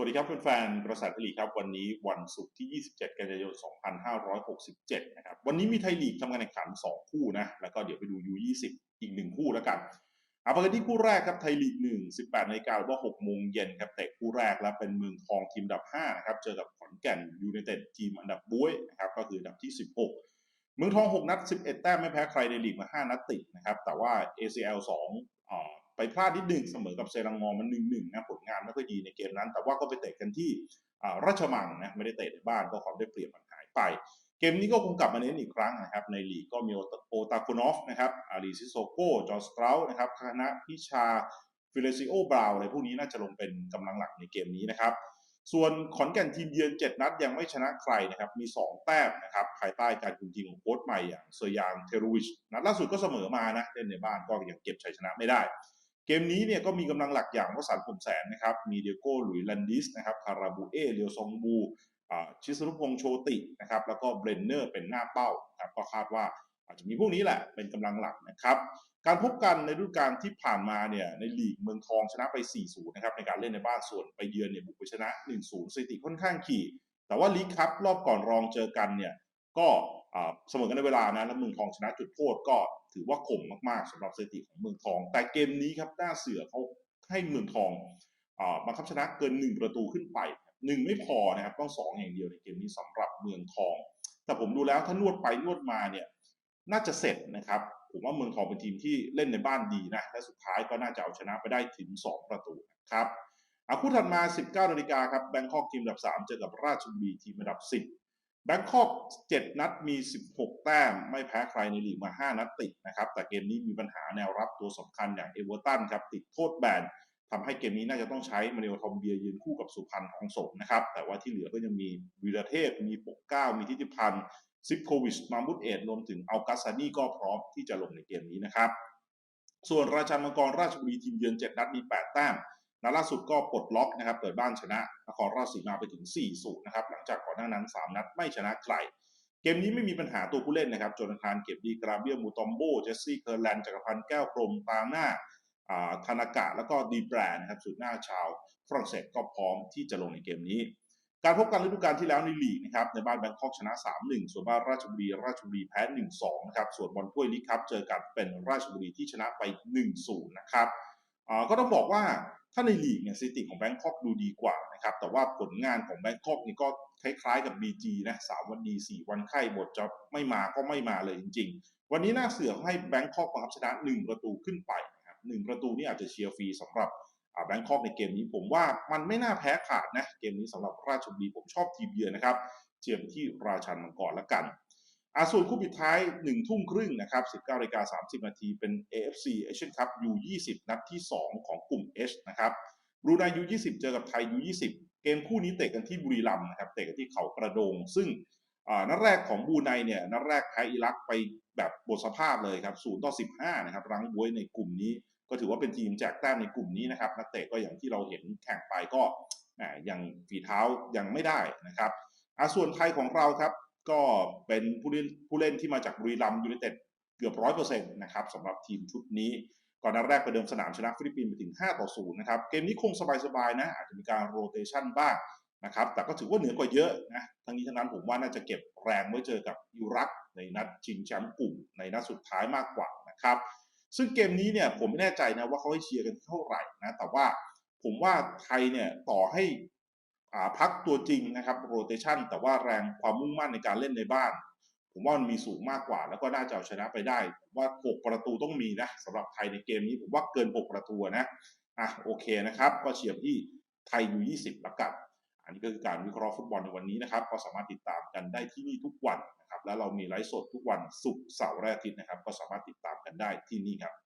วัสดีครับแฟนๆกระแสไทยลีกครับ วันนี้วันศุกร์ที่ 27 กันยายน 2567 นะครับ วันนี้มีไทยลีกทำการแข่งขัน 2 คู่นะ แล้วก็เดี๋ยวไปดู U20 อีก 1 คู่แล้วกันเอาไปกันที่คู่แรกครับไทยลีก 1 18นาฬิกาหรือว่า6โมงเย็นครับเตะคู่แรกแล้วเป็นเมืองทองทีมอันดับ 5 นะครับ เจอกับขอนแก่นยูไนเต็ดทีมอันดับบุ้ยนะครับก็คืออันดับที่ 16 เมืองทอง 6 นัด 11 แต้มไม่แพ้ใครในลีกมา 5 นัดติดนะครับแต่ว่า ACL 2อ่า ไปพลาดนิดหนึ่งเสมอกับเซรังงอมันหนึ่งหนึ่งนะผลงานไม่ค่อยดีในเกมนั้น แต่ว่าก็ไปเตะกันที่ราชมังนะไม่ได้เตะในบ้านก็ความได้เปรียบมันหายไป เกมนี้ก็คงกลับมาเน้นอีกครั้งนะครับ ในลีกก็มีโอตาคูนอฟนะครับอารีซิโซโกจอร์สตรานะครับคณะพิชาฟิเลซิโอบราวอะไรพวกนี้น่าจะลงเป็นกำลังหลักในเกมนี้นะครับส่วนขอนแก่นทีมเยือน7นัดยังไม่ชนะใครนะครับมี 2 แต้มนะครับภายใต้การคุมทีมของโค้ชใหม่อย่างเซยางเทโรวิชนัดล่าสุดก็เสมอมานะเล่นในบ้านก็ยังเก็บชัยชนะไม่ได้ เกมนี้เนี่ยก็มีกำลังหลักอย่างวสันต์ผมแสนนะครับ มีเดียโก้หลุยลันดิสนะครับ คาราบูเอเรียวซองบูชิสรุพงษ์โชตินะครับ แล้วก็เบรนเนอร์เป็นหน้าเป้าครับก็คาดว่าอาจจะมีพวกนี้แหละเป็นกำลังหลักนะครับ การพบกันในฤดูกาลที่ผ่านมาเนี่ยในลีกเมืองทองชนะไป 4-0 นะครับในการเล่นในบ้านส่วนไปเยือนเนี่ยบุกไปชนะ 1-0สถิติค่อนข้างขี่ แต่ว่าลีกคัพรอบก่อนรองเจอกันเนี่ย ก็เสมอกันในเวลานะแล้วเมืองทองชนะจุดโทษก็ถือว่าข่มมากๆสำหรับสถิติของเมืองทอง แต่เกมนี้ครับหน้าเสือเขาให้เมืองทองบังคับชนะเกินหนึ่งประตูขึ้นไปหนึ่งไม่พอนะครับต้องสองอย่างเดียวในเกมนี้สำหรับเมืองทอง แต่ผมดูแล้วถ้านวดไปนวดมาเนี่ยน่าจะเสร็จนะครับผมว่าเมืองทองเป็นทีมที่เล่นในบ้านดีนะและสุดท้ายก็น่าจะเอาชนะไปได้ถึง 2 ประตูครับอาคู่ถัดมา 19นาฬิกาครับแบงคอกทีมอันดับ 3 เจอกับราชบุรีทีมอันดับ10 แบงคอก7นัดมี 16 แต้ม ไม่แพ้ใครในลีกมา 5 นัดติดนะครับ แต่เกมนี้มีปัญหาแนวรับตัวสำคัญอย่างเอเวอร์ตันครับ ติดโทษแบนทำให้เกมนี้น่าจะต้องใช้มาเนลทอมเบียยืนคู่กับสุพรรณทองสมนะครับ แต่ว่าที่เหลือก็ยังมีวีรเทพ มีปกเก้า มีทิติพันธ์ซิปโควิช มาบุตเอดรวมถึงอัลกัสซานีก็พร้อมที่จะลงในเกมนี้นะครับ ส่วนราชันมังกรราชบุรีทีมเยือน7นัดมี 8 แต้ม นัดล่าสุดก็ปลดล็อกนะครับเปิดบ้านชนะนครราชสีมาไปถึง4-0นะครับหลังจากก่อนหน้านั้น 3 นัดไม่ชนะใครเกมนี้ไม่มีปัญหาตัวผู้เล่นนะครับโจนาธานเก็บดีกราเบียมูตอมโบเจสซี่เคอร์แลนด์จักรพันธ์แก้วพรมตามหน้าธนากะแล้วก็ดีแบรนด์นะครับสุดหน้าชาวฝรั่งเศสก็พร้อมที่จะลงในเกมนี้ การพบกันฤดูกาลที่แล้วในลีกนะครับในบ้านแบงคอกชนะ 3-1 ส่วนบ้านราชบุรีราชบุรีแพ้ 1-2 นะครับส่วนบอลถ้วยลีกครับเจอกันเป็นราชบุรีที่ชนะไป 1-0 นะครับ ก็ต้องบอกว่าถ้าในลีกเนี่ยสถิติของแบงคอกดูดีกว่านะครับแต่ว่าผลงานของแบงคอกนี่ก็คล้ายๆกับ BG นะสามวันดีสี่วันไข้บทจะไม่มาก็ไม่มาเลยจริง ๆ วันนี้น่าเสือให้แบงคอกบังคับชนะหนึ่งประตูขึ้นไปนะครับหนึ่งประตูนี่อาจจะเชียร์ฟรีสำหรับแบงคอกในเกมนี้ผมว่ามันไม่น่าแพ้ขาดนะเกมนี้สำหรับราชบุรีผมชอบทีมเยือนนะครับเชียร์ที่ราชันมังกรละกัน อาส่วนคู่ปิดท้าย1ทุ่มครึ่งนะครับ19นาฬิกา30นาทีเป็น AFC Asian Cup U20 นัดที่2ของกลุ่ม H นะครับบรูไน U20 เจอกับไทย U20 เกมคู่นี้เตะกันที่บุรีรัมย์นะครับเตะกันที่เขากระโดง ซึ่งนัดแรกของบูไนเนี่ยนัดแรกแพ้อิรักไปแบบบทสภาพเลยครับ0ต่อ15นะครับรังบวยในกลุ่มนี้ ก็ถือว่าเป็นทีมแจกแต้มในกลุ่มนี้นะครับนักเตะก็อย่างที่เราเห็นแข่งไปก็ยังฝีเท้ายังไม่ได้นะครับอาส่วนไทยของเราครับ ก็เป็นผู้เล่นผู้เล่นที่มาจากบุรีรัมยูไนเต็ดเกือบร้อยเปอร์เซ็นต์นะครับสำหรับทีมชุดนี้ก่อนนัดแรกไปเดิมสนามชนะฟิลิปปินส์ไปถึง 5 ต่อ 0 นะครับ เกมนี้คงสบายๆนะ อาจจะมีการโรเตชันบ้างนะครับ แต่ก็ถือว่าเหนือกว่าเยอะนะ ทั้งนี้ทั้งนั้นผมว่าน่าจะเก็บแรงไว้เจอกับยูรักในนัดชิงแชมป์กลุ่มในนัดสุดท้ายมากกว่านะครับ ซึ่งเกมนี้เนี่ยผมไม่แน่ใจนะว่าเขาให้เชียร์กันเท่าไหร่นะ แต่ว่าผมว่าไทยเนี่ยต่อให้ พักตัวจริงนะครับโรเตชันแต่ว่าแรงความมุ่งมั่นในการเล่นในบ้าน ผมว่ามันมีสูงมากกว่า แล้วก็น่าจะเอาชนะไปได้ผมว่า 6 ประตูต้องมีนะสำหรับไทยในเกมนี้ผมว่าเกิน 6 ประตูนะอะโอเคนะครับ ก็เชียร์ที่ไทยอยู่20ละกันอันนี้ก็คือการวิเคราะห์ฟุตบอลในวันนี้นะครับ ก็สามารถติดตามกันได้ที่นี่ทุกวันนะครับ แล้วเรามีไลฟ์สดทุกวันศุกร์เสาร์และอาทิตย์นะครับ ก็สามารถติดตามกันได้ที่นี่ครับ